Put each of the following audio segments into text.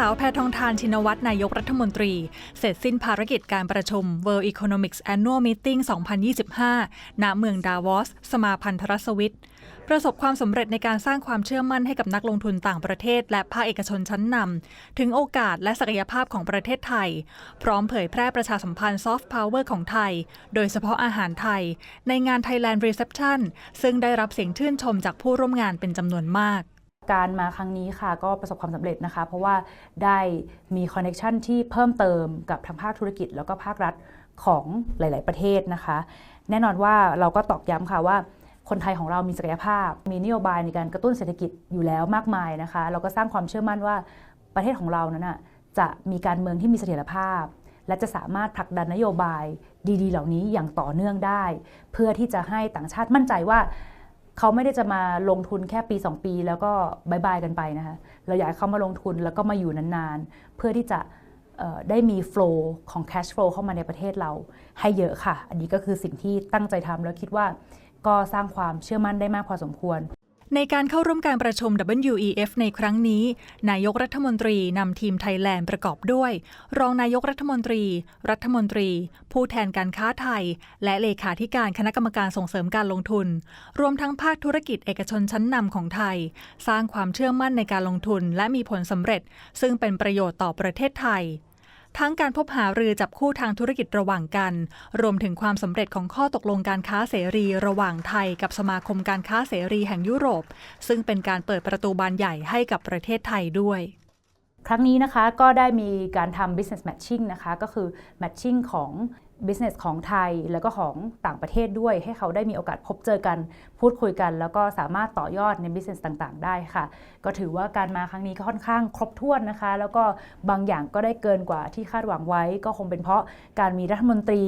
สาวแพทองทานชินวัตรนายกรัฐมนตรี เสร็จสิ้นภารกิจการประชุม World Economics Annual Meeting 2025 ณ เมืองดาวอส สมาพันธรัสวิตประสบความสำเร็จในการสร้างความเชื่อมั่นให้กับนักลงทุนต่างประเทศ และภาคเอกชนชั้นนำถึงโอกาสและศักยภาพของประเทศไทย พร้อมเผยแพร่ประชาสัมพันธ์ซอฟต์พาวเวอร์ของไทย โดยเฉพาะอาหารไทย ในงาน Thailand Reception ซึ่งได้รับเสียงชื่นชมจากผู้ร่วมงานเป็นจำนวนมาก การมาครั้งนี้ค่ะก็ประสบความสำเร็จนะคะ เพราะว่าได้มีคอนเน็ชันที่เพิ่มเติมกับทางภาคธุรกิจ แล้วก็ภาครัฐของหลาย ๆ ประเทศนะคะ แน่นอนว่าเราก็ตอกย้ำค่ะว่าคนไทยของเรามีศักยภาพ มีนโยบายในการกระตุ้นเศรษฐกิจอยู่แล้วมากมายนะคะ เราก็สร้างความเชื่อมั่นว่าประเทศของเรานั้นนะจะมีการเมืองที่มีเสถียรภาพ และจะสามารถผลักดันนโยบายดี ๆ เหล่านี้อย่างต่อเนื่องได้ เพื่อที่จะให้ต่างชาติมั่นใจว่า เขาไม่ได้จะมาลงทุนแค่ปี 2 ปี แล้วก็บายบายกันไปนะคะเราอยากให้เขามาลงทุนแล้วก็มาอยู่นานๆ เพื่อที่จะได้มีโฟล์ของแคชโฟล์เข้ามาในประเทศเราให้เยอะค่ะ อันนี้ก็คือสิ่งที่ตั้งใจทำแล้วคิดว่าก็สร้างความเชื่อมั่นได้มากพอสมควร ในการเข้าร่วมการประชุม WEF ในครั้งนี้ นายกรัฐมนตรีนำทีมไทยแลนด์ประกอบด้วย รองนายกรัฐมนตรี รัฐมนตรี ผู้แทนการค้าไทย และเลขาธิการคณะกรรมการส่งเสริมการลงทุน รวมทั้งภาคธุรกิจเอกชนชั้นนำของไทย สร้างความเชื่อมั่นในการลงทุนและมีผลสำเร็จ ซึ่งเป็นประโยชน์ต่อประเทศไทย ทั้งการพบหารือจับคู่ทางธุรกิจระหว่างกัน รวมถึงความสำเร็จของข้อตกลงการค้าเสรีระหว่างไทยกับสมาคมการค้าเสรีแห่งยุโรป ซึ่งเป็นการเปิดประตูบานใหญ่ให้กับประเทศไทยด้วยครั้งนี้นะคะก็ได้มีการทำ business matching นะคะ ก็คือ matching ของ business ของไทยแล้วก็ของต่างประเทศด้วย ให้เขาได้มีโอกาสพบเจอกัน พูดคุยกัน แล้วก็สามารถต่อยอดใน business ต่างๆ ได้ค่ะ ก็ถือว่าการมาครั้งนี้ก็ค่อนข้างครบถ้วนนะคะ แล้วก็บางอย่างก็ได้เกินกว่าที่คาดหวังไว้ ก็คงเป็นเพราะการมีรัฐมนตรี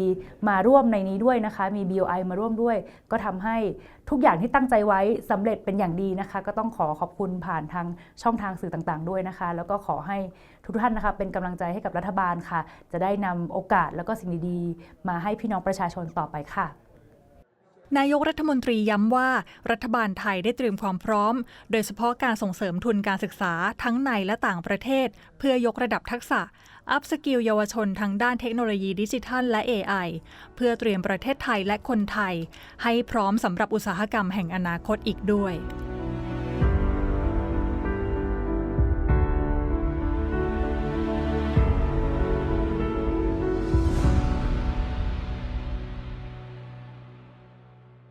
มาร่วมในนี้ด้วยนะคะ มี BOI มาร่วมด้วย ก็ทำให้ทุกอย่างที่ตั้งใจไว้สำเร็จเป็นอย่างดีนะคะ ก็ต้องขอขอบคุณผ่านทางช่องทางสื่อต่างๆ ด้วยนะคะ แล้วก็ขอให้ทุกท่านนะคะเป็นกำลังใจให้กับรัฐบาลค่ะ จะได้นำโอกาสแล้วก็สิ่งดีๆมาให้พี่น้องประชาชนต่อไปค่ะนายกรัฐมนตรีย้ำว่ารัฐบาลไทยได้เตรียมความพร้อม โดยเฉพาะการส่งเสริมทุนการศึกษาทั้งในและต่างประเทศ เพื่อยกระดับทักษะ อัพสกิลเยาวชนทางด้านเทคโนโลยีดิจิทัลและ AI เพื่อเตรียมประเทศไทยและคนไทย ให้พร้อมสำหรับอุตสาหกรรมแห่งอนาคตอีกด้วย